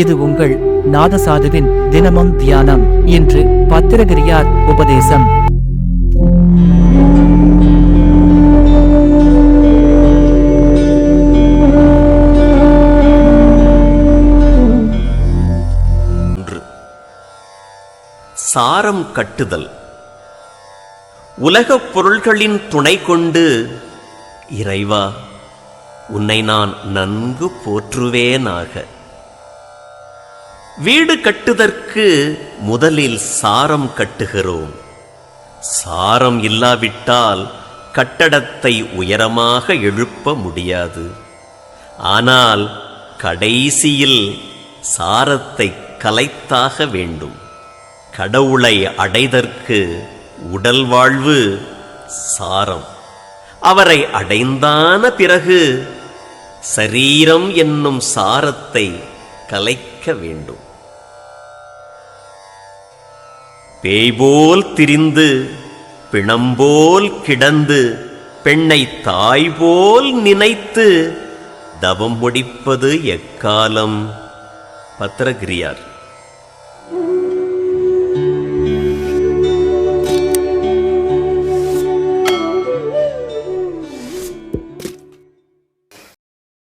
இது உங்கள் நாதசாதுவின் தினமும் தியானம் இன்று பத்திரகிரியார் உபதேசம். ஒன்று சாரம் கட்டுதல். உலகப் பொருள்களின் துணை கொண்டு இறைவா உன்னை நான் நன்கு போற்றுவேனாக. வீடு கட்டுதற்கு முதலில் சாரம் கட்டுகிறோம். சாரம் இல்லாவிட்டால் கட்டடத்தை உயரமாக எழுப்ப முடியாது. ஆனால் கடைசியில் சாரத்தை கலைத்தாக வேண்டும். கடவுளை அடைதற்கு உடல் வாழ்வு சாரம். அவரை அடைந்தான பிறகு சரீரம் என்னும் சாரத்தை கலைக்க வேண்டும். பேய்போல் திரிந்து பிணம்போல் கிடந்து பெண்ணை தாய் போல் நினைத்து தவம் முடிப்பது எக்காலம்? பத்திரகிரியார்.